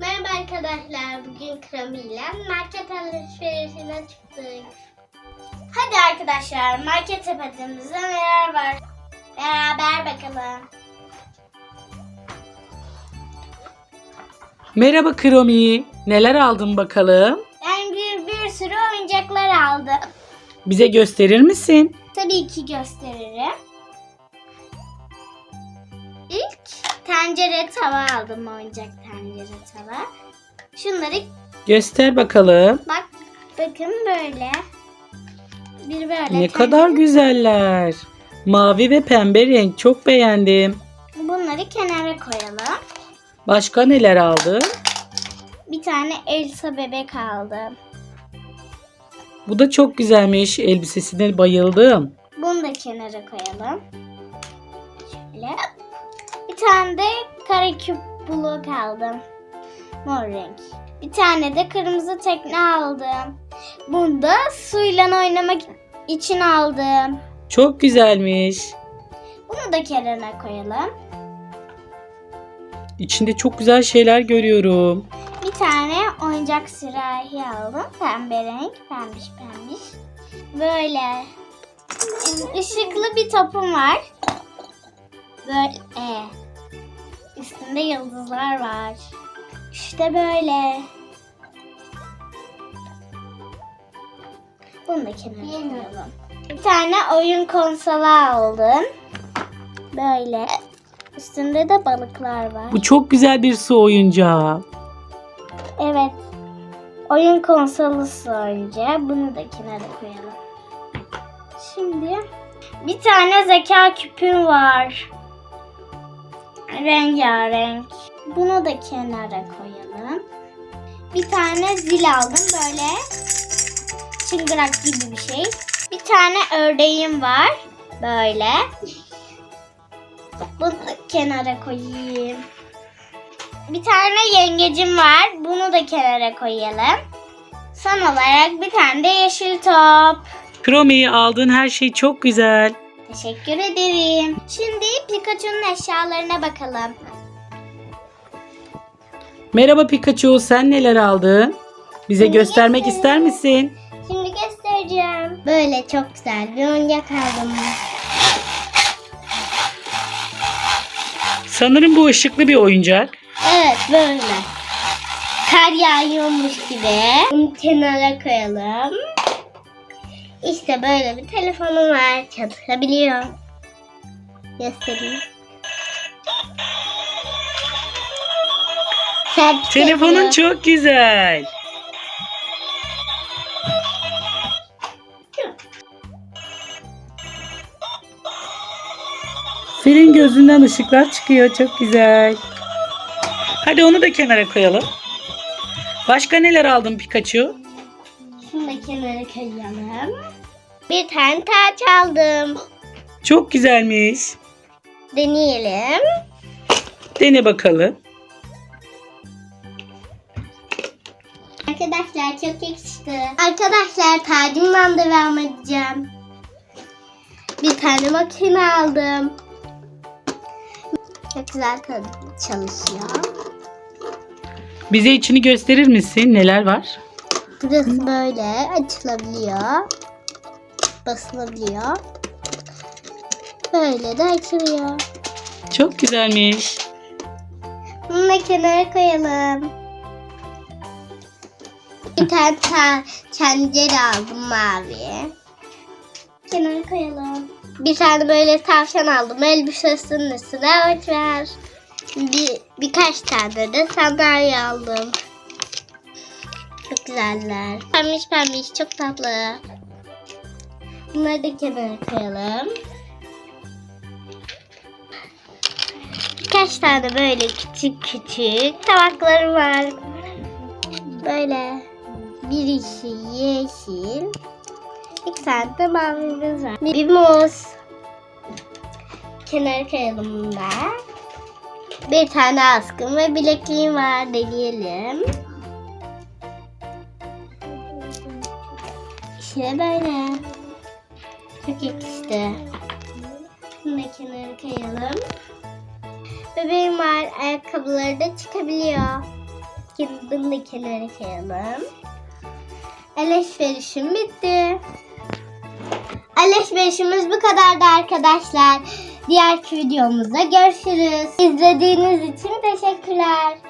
Merhaba arkadaşlar. Bugün Krami ile market alışverişine çıktık. Hadi arkadaşlar market sepetimizde neler var? Beraber bakalım. Merhaba Kromi. Neler aldın bakalım? Ben bir, bir sürü oyuncaklar aldım. Bize gösterir misin? Tabii ki gösteririm. İlk tencere tava aldım oyuncak tencere tava. Şunları Göster bakalım. bak bakın böyle. Bir böyle. Ne kadar güzeller. Mavi ve pembe renk çok beğendim. Bunları kenara koyalım. Başka neler aldın? Bir tane Elsa bebek aldım. Bu da çok güzelmiş. Elbisesine bayıldım. Bunu da kenara koyalım. Şöyle. Bir tane de kare küp blok aldım. Mor renk. Bir tane de kırmızı tekne aldım. Bunu da suyla oynamak için aldım. Çok güzelmiş. Bunu da kenara koyalım. İçinde çok güzel şeyler görüyorum. Bir tane oyuncak sürahi aldım. Pembe renk. Pembiş pembiş. Böyle ışıklı bir topum var. Böyle e, üstünde yıldızlar var. İşte böyle. Bunu da kenara koyalım. Bir tane oyun konsolu aldım. Böyle. Üstünde de balıklar var. Bu çok güzel bir su oyuncağı. Evet. Oyun konsolu oyuncağı. Bunu da kenara koyalım. Şimdi bir tane zeka küpüm var. Rengarenk. Bunu da kenara koyalım. Bir tane zil aldım böyle. Çıngırak gibi bir şey. Bir tane ördeğim var. Böyle. Bunu da kenara koyayım. Bir tane yengecim var. Bunu da kenara koyalım. Son olarak bir tane de yeşil top. Kromi aldığın her şey çok güzel. Teşekkür ederim. Şimdi Pikachu'nun eşyalarına bakalım. Merhaba Pikachu sen neler aldın? Bize Şimdi göstermek gösterelim. ister misin? Şimdi göstereceğim. Böyle çok güzel bir oyuncak aldım. Sanırım bu ışıklı bir oyuncak. Evet böyle. Kar yağıyormuş gibi. Bunu kenara koyalım. İşte böyle bir telefonum var. Çalışabiliyor. Göstereyim. Servis Telefonun yapıyor. çok güzel. Senin gözünden ışıklar çıkıyor. Çok güzel. Hadi onu da kenara koyalım. Başka neler aldın Pikachu? Şunu da kenara koyalım. Bir tane taç aldım. Çok güzelmiş. Deneyelim. Dene bakalım. Arkadaşlar çok yakıştı. Arkadaşlar tacımdan devam edeceğim. Bir tane makine aldım. Çok güzel çalışıyor. Bize içini gösterir misin? Neler var? Burası böyle açılabiliyor. Basılabiliyor. Böyle de açılıyor. Çok güzelmiş. Bunu da kenara koyalım. Bir tane ta- tencere aldım mavi. Kenara koyalım. Bir tane böyle tavşan aldım. Elbisesinin üstüne ver. Bir, birkaç tane de sandalye aldım. Çok güzeller. Pembiş pembiş çok tatlı. Bunları da kenara koyalım. Birkaç tane böyle küçük küçük tabaklarım var. Böyle birisi yeşil. İki tane de mavimiz var. Bir muz. Kenara koyalım da. Bir tane askım ve bilekliğim var. Deneyelim. İşte böyle. Çok yakıştı. Bunu da kenara koyalım. Bebeğim var. Ayakkabıları da çıkabiliyor. Bunu da kenara koyalım. Alışverişim bitti. Alışverişimiz bu kadardı arkadaşlar. Diğer videomuzda görüşürüz. İzlediğiniz için teşekkürler.